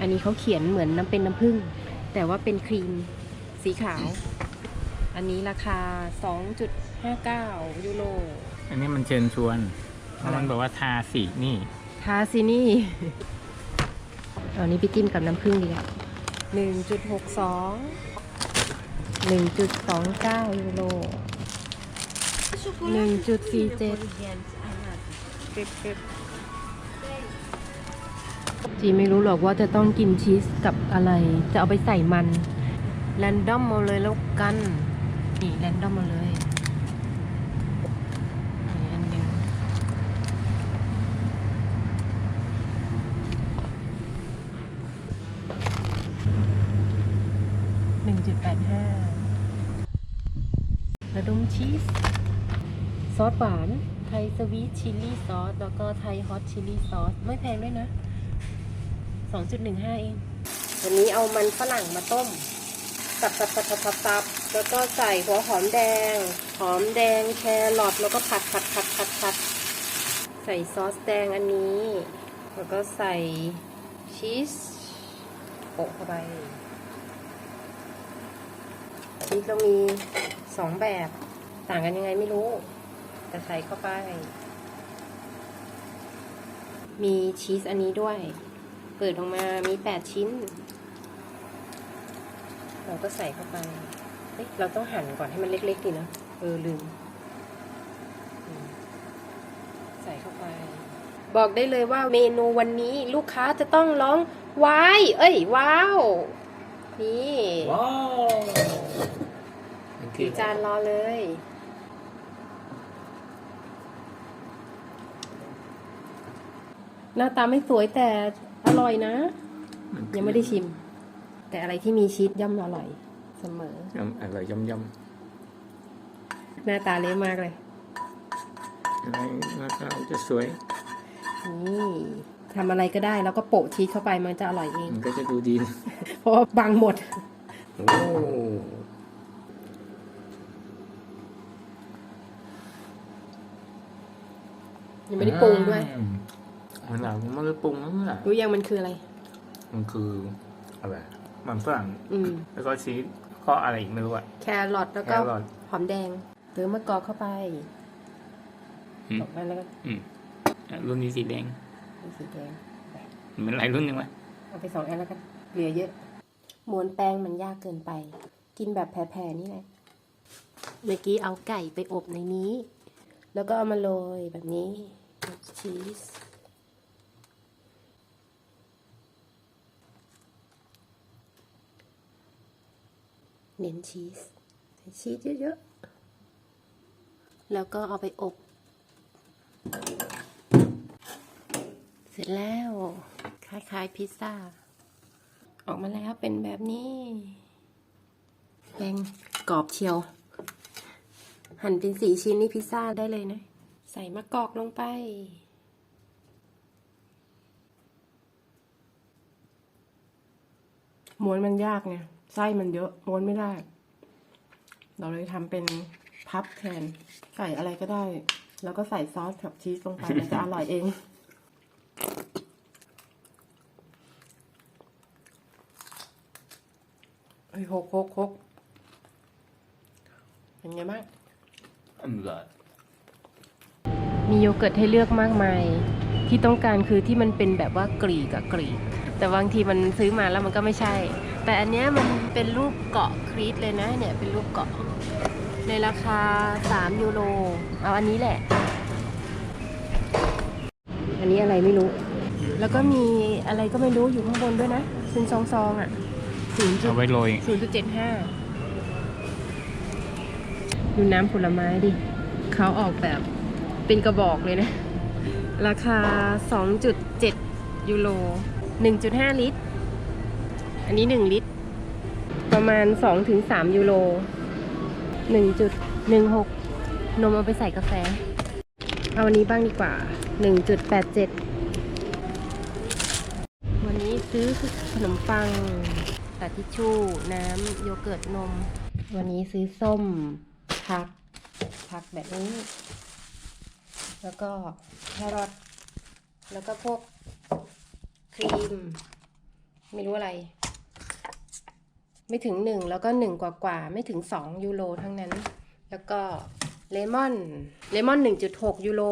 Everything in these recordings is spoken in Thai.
อันนี้เขาเขียนเหมือนน้ำเป็นน้ำผึ้งแต่ว่าเป็นครีมสีขาว อันนี้ราคา 2.59 ยูโร อันนี้มันเชิญชวนเพราะมันบอกว่าทาสีนี่ ทาซินี่ เอานี้ไปจิ้มกับน้ำผึ้งดีกว่าหนึ่งจุดหกสองหนึ่งจุดสองเก้ายูโรหนึ่งจุดสี่เจ็ด จีไม่รู้หรอกว่าจะต้องกินชีสกับอะไร จะเอาไปใส่มัน แรนดอมมาเลยแล้วกัน นี่แรนดอมมาเลยอันหนึ่งหนึ่งจุดแปดห้าระดมชีส ซอสหวาน ไทยสวีทชิลลี่ซอส แล้วก็ไทยฮอตชิลลี่ซอส ไม่แพงด้วยนะ 2.15 เองวันนี้เอามันฝรั่งมาต้มสับสับสับสับสับสับแล้วก็ใส่หัวหอมแดง หอมแดงแครอทแล้วก็ผัดผัดผัดผัดผัดใส่ซอสแดงอันนี้ แล้วก็ใส่ชีสโปะเข้าไปชีสเรามีสองแบบ ต่างกันยังไงไม่รู้ แต่ใส่เข้าไป มีชีสอันนี้ด้วย เปิดออกมามีแปดชิ้น เราก็ใส่เข้าไปเฮ้ยเราต้องหั่นก่อนให้มันเล็กๆดีเนอะเออลืมอืม ใส่เข้าไป บอกได้เลยว่าเมนูวันนี้ลูกค้าจะต้องร้องว้ายเอ้ย ว้าว นี่ว้าวมันคืถืออจานรอเลยหน้าตาไม่สวยแต่ อร่อยนะนคือยังไม่ได้ชิม แต่อะไรที่มีชีสย่อมอร่อยเสมอยำอร่อยยำยหน้าตาเละมากเลยำอะไรแล้วก็จะสวยนี่ทำอะไรก็ได้แล้วก็โปะชีสเข้าไปมันจะอร่อยเอง มันก็จะดูดีนะเพราะว่าบังหมด โอ้ยังไม่ได้ปรุงด้วยอื มมันหลังมันไม่ได้ปรุงนั่นแหละรู้ยังมันคืออะไร มันคืออะไรมันฝรั่งอืม แล้วก็ชีสก็อะไรอีกไม่รู้อะ แครอทแล้วก็แครอทหอมแดงเติมมะกอกเข้าไปอืม ตกไปแล้วก็อืมอะรุ่นนี้สีแดงมีสีแดงมันหลายรุ่นยังไงเอาไปสองอันแล้วกันเหลือเยอะม้วนแป้งมันยากเกินไป กินแบบแผ่ๆนี่แหละเมื่อกี้เอาไก่ไปอบในนี้ แล้วก็เอามาโรยแบบนี้ชีส เน้นชีสใส่ชีสเยอะๆ แล้วก็เอาไปอบ เสร็จแล้ว คล้ายๆพิซซ่า ออกมาแล้วเป็นแบบนี้แป้งกรอบเชียว หั่นเป็นสี่ชิ้นนี่พิซซ่าได้เลยนะ ใส่มะกอกลงไปม้วนมันยากไง ไส้มันเยอะม้วนไม่ได้ เราเลยทำเป็นพับแทนใส่อะไรก็ได้ แล้วก็ใส่ซอสกับชีสลงไปมันจะอร่อยเองเฮ้ยหกหกหกเป็นไงบ้างอร่อยมีโยเกิร์ตให้เลือกมากมาย ที่ต้องการคือที่มันเป็นแบบว่ากรีกอะกรีก แต่บางทีมันซื้อมาแล้วมันก็ไม่ใช่ แต่อันเนี้ยมันเป็นรูปเกาะครีตเลยนะเนี่ยเป็นรูปเกาะในราคา 3 ยูโร เอาอันนี้แหละ อันนี้อะไรไม่รู้ แล้วก็มีอะไรก็ไม่รู้อยู่ข้างบนด้วยนะเป็นซองๆอะศูนย์จุดเอาไว้โรยศูนย์จุดเจ็ดห้าดูน้ำผลไม้ดิ เขาออกแบบเป็นกระบอกเลยนะ ราคา 2.7 ยูโร 1.5 ลิตร อันนี้ 1 ลิตรประ มาณ 2-3 ยูโร 1.16 นมเอาไปใส่กาแฟ เอาอันนี้บ้างดีกว่า 1.87 วันนี้ซื้อขนมปังกระทิชชู่ น้ำ โยเกิร์ตนม วันนี้ซื้อส้มผักผักแบบนี้ แล้วก็แครอทแล้วก็พวกครีม ไม่รู้อะไร ไม่ถึงหนึ่งแล้วก็หนึ่งกว่ากว่าไม่ถึงสองยูโรทั้งนั้น แล้วก็เลมอนเลมอนหนึ่งจุดหกยูโร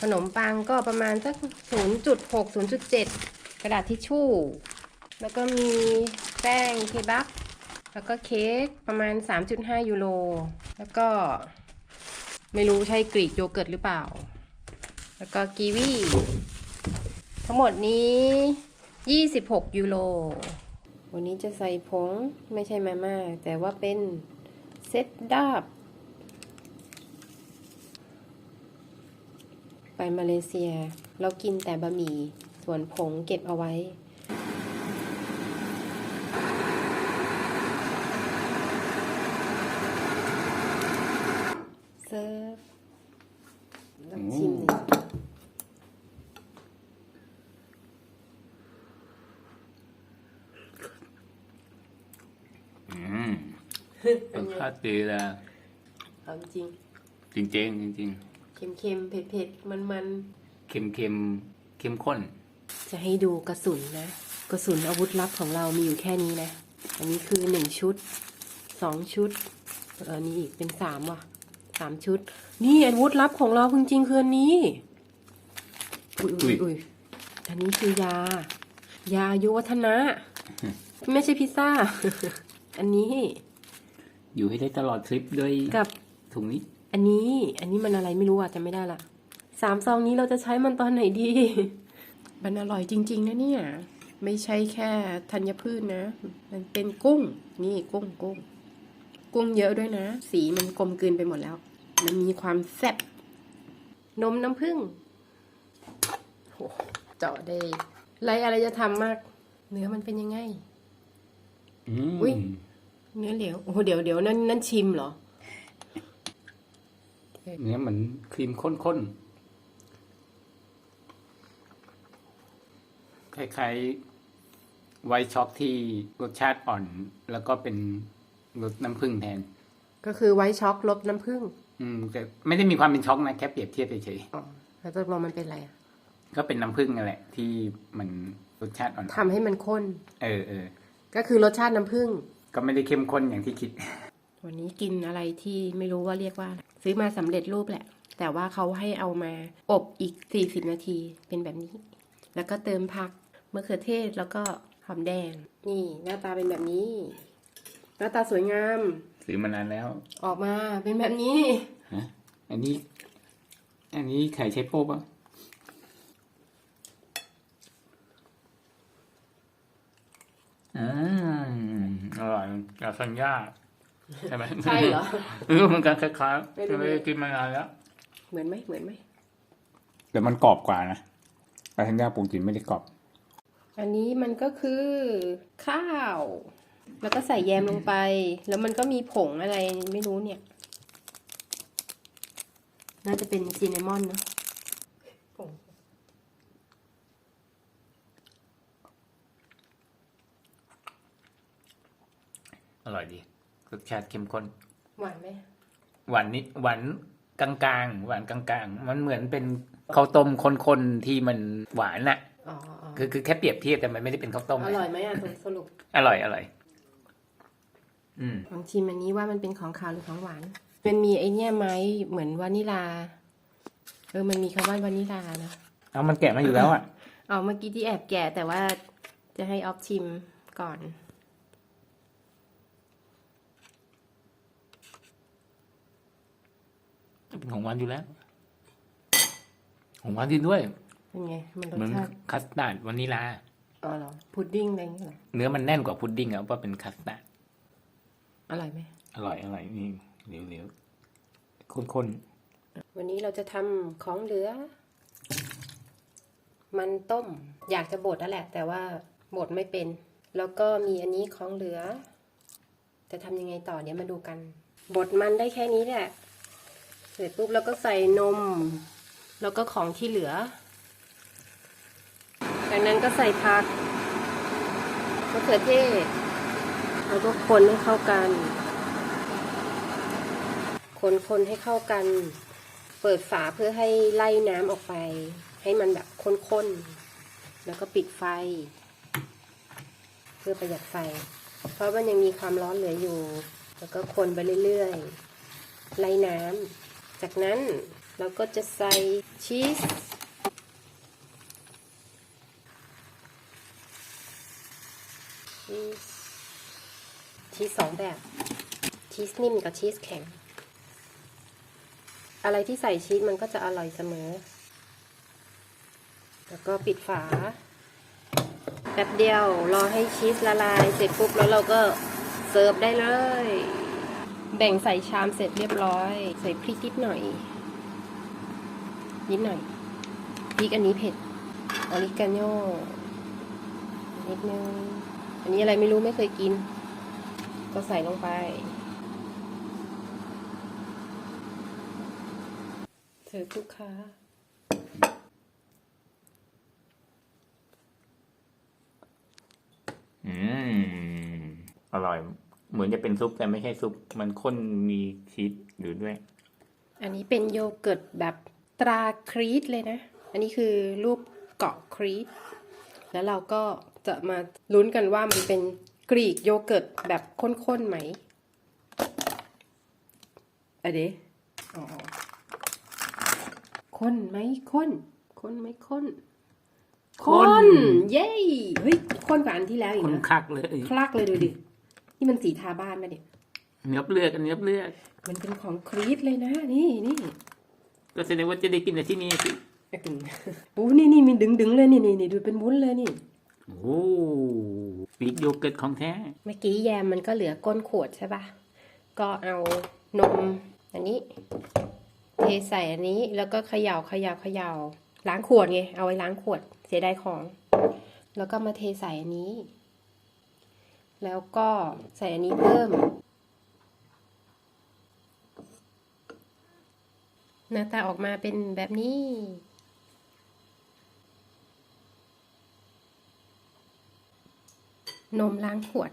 ขนมปังก็ประมาณสักศูนย์จุดหกศูนย์จุดเจ็ดกระดาษทิชชู่ แล้วก็มีแป้งเคบับแล้วก็เค้กประมาณ 3.5 ยูโรแล้วก็ไม่รู้ใช่กรีกโยเกิร์ตหรือเปล่า แล้วก็กีวีทั้งหมดนี้ 26 ยูโร วันนี้จะใส่ผงไม่ใช่มาม่าแต่ว่าเป็นเซตดาบ ไปมาเลเซีย เรากินแต่บะหมี่ส่วนผงเก็บเอาไว้ เซิร์ฟลองชิมหน่อย อืม รสชาติดีเลยเอาจริง จริงจริงๆจริงเค็มเค็มๆเผ็ดเผ็ดมันมันๆเค็มเค็มเข้มข้นๆจะให้ดูกระสุนนะ กระสุนอาวุธลับของเรามีอยู่แค่นี้นะ อันนี้คือหนึ่งชุดสองชุดเออนี่อีกเป็นสามว่ะสามชุด นี่อาวุธลับของเราจริงๆคืออันนี้ อุ้ยอุ้ยอุ้ยอันนี้คือยา ยายุวัฒนะ ไม่ใช่พิซซ่า อันนี้ อยู่ให้ได้ตลอดทริปด้วยกับถุงนี้ อันนี้อันนี้มันอะไรไม่รู้อะจำไม่ได้ละสามซองนี้เราจะใช้มันตอนไหนดี มันอร่อยจริง ๆ นะเนี่ย ไม่ใช่แค่ธัญพืชนะ มันเป็นกุ้ง นี่กุ้งกุ้ง กุ้งเยอะด้วยนะ สีมันกลมกลืนไปหมดแล้ว มันมีความแซ่บนมน้ำผึ้งโหเจาะได้ไรอะไรจะทำมาก เนื้อมันเป็นยังไงอืมอุ๊ย เนื้อเหลวโอ้โหเดี๋ยวเดี๋ยวนั่นนั่นชิมเหรอเนื้อเหมือนครีมข้นๆคล้ายๆไวท์ช็อกที่รสชาติอ่อน แล้วก็เป็นรสน้ำผึ้งแทน ก็คือไว้ช็อกลบน้ำผึ้งอืมแต่ไม่ได้มีความเป็นช็อกนะแค่เปรียบเทียบเฉยอ๋อแล้วตกลงมันเป็นอะไรอะๆก็เป็นน้ำผึ้งนั่นแหละ ที่มันรสชาติอ่อนทำให้มันข้น เออเออก็คือรสชาติน้ำผึ้ง ก็ไม่ได้เข้มข้นอย่างที่คิด วันนี้กินอะไรที่ไม่รู้ว่าเรียกว่าอะไรซื้อมาสำเร็จรูปแหละ แต่ว่าเขาให้เอามาอบอีก 40 นาทีเป็นแบบนี้ แล้วก็เติมผักมะเขือเทศแล้วก็หอมแดง นี่หน้าตาเป็นแบบนี้ หน้าตาสวยงาม ซื้อมานานแล้ว ออกมาเป็นแบบนี้ฮะอันนี้ อันนี้ไข่ใช้โป๊ปะอืม อร่อยกาสัญญาใช่ไหมใช่เหรอเออมันกันคล้ายไม่ๆรู้ไม่ได้กินมานานแล้ว เหมือนไหมเหมือนไหมแต่มันกรอบกว่านะกาสัญญาปกติไม่ได้กรอบ อันนี้มันก็คือข้าว แล้วก็ใส่แยมลงไป แล้วมันก็มีผงอะไรไม่รู้เนี่ย น่าจะเป็นซีนามอนเนอะผง อ ร่อยดีรสชาติเข้มข้น หวานไหมหวานนิดหวานกลางๆ หวานกลางๆ มันเหมือนเป็นข้าวต้มคนๆที่มันหวานน่ะอ๋ออ๋อคือคือแค่เปรียบเทียบแต่มันไม่ได้เป็นข้าวต้มอนะร่อยไหมอะสรุปอร่อยอร่อย อืมลองชิมอันนี้ว่ามันเป็นของขาวหรือของหวาน มันมีไอเนี่ยไม้เหมือนวานิลา เออมันมีคำว่าวานิลานะเอามันแกะมาอยู่แล้วอะ เอาเมื่อกี้ที่แอบแกะแต่ว่าจะให้ออฟชิมก่อน เป็นของหวานอยู่แล้ว ของหวานจริงด้วยเป็นไงมันรเหมืสอนชาติคัสตาร์ดวานิลา อ๋อเหรอพุดดิ้งอะไรอย่างเงี้ยเหรอเนื้อมันแน่นกว่าพุดดิ้งอะเพราะเป็นคัสตาร์ดอร่อยไหมอร่อยอร่อยนี่เหลวๆข้นวันนี้เราจะทำของเหลือ มันต้ม อยากจะบดนั่นแหละ แต่ว่าบดไม่เป็น แล้วก็มีอันนี้ของเหลือ จะทำยังไงต่อเดี๋ยวมาดูกัน บดมันได้แค่นี้แหละ เสร็จปุ๊บแล้วก็ใส่นม แล้วก็ของที่เหลือ จากนั้นก็ใส่ผักมะเขือเทศ แล้วก็คนให้เข้ากัน คนคนให้เข้ากัน เปิดฝาเพื่อให้ไล่น้ำออกไป ให้มันแบบข้นๆ แล้วก็ปิดไฟ เพื่อประหยัดไฟ เพราะมันยังมีความร้อนเหลืออยู่ แล้วก็คนไปเรื่อยๆ ไล่น้ำ จากนั้นเราก็จะใส่ชีส ชีสสองแบบ ชีสนิ่มกับชีสแข็ง อะไรที่ใส่ชีสมันก็จะอร่อยเสมอ แล้วก็ปิดฝาแป๊บเดียวรอให้ชีสละลาย เสร็จปุ๊บแล้วเราก็เสิร์ฟได้เลย แบ่งใส่ชามเสร็จเรียบร้อย ใส่พริกนิดหน่อย นิดหน่อย พริกอันนี้เผ็ดออริกาโน่นิดนึง อันนี้อะไรไม่รู้ไม่เคยกิน ก็ใส่ลงไป เสิร์ฟลูกค้าอืม อร่อย เหมือนจะเป็นซุปแต่ไม่ใช่ซุป มันข้นมีชีสอยู่ด้วย อันนี้เป็นโยเกิร์ตแบบตราครีตเลยนะ อันนี้คือรูปเกาะครีต แล้วเราก็จะมาลุ้นกันว่ามันเป็นกรีกโยเกิร์ตแบบข้นๆไหมอะเดะอ๋อข้นไหมข้นข้นไหมข้นข้น เย้ เฮ้ยข้นกว่าอันที่แล้วอีกคนนะคักเลย คลักเลยดูดิ นี่มันสีทาบ้านไหมเนี่ยเนื้อเลือดกันเนื้อเลือดมันเป็นของครีตเลยนะ นี่นี่ก็แสดงว่าจะได้กินแต่ที่นี่สิโอ้นี่นี่มีดึงดึงๆเลยนี่นี่นี่ดูเป็นวุ้นเลยนี่โอ้ปีกโยเกิร์ตของแท้ เมื่อกี้แยมมันก็เหลือก้นขวดใช่ปะก็เอานมอันนี้ เทใส่อันนี้แล้วก็เขย่าเขย่าเขย่าล้างขวดไง เอาไว้ล้างขวดเสียดายของ แล้วก็มาเทใส่อันนี้ แล้วก็ใส่อันนี้เพิ่ม หน้าตาออกมาเป็นแบบนี้นมล้างขวด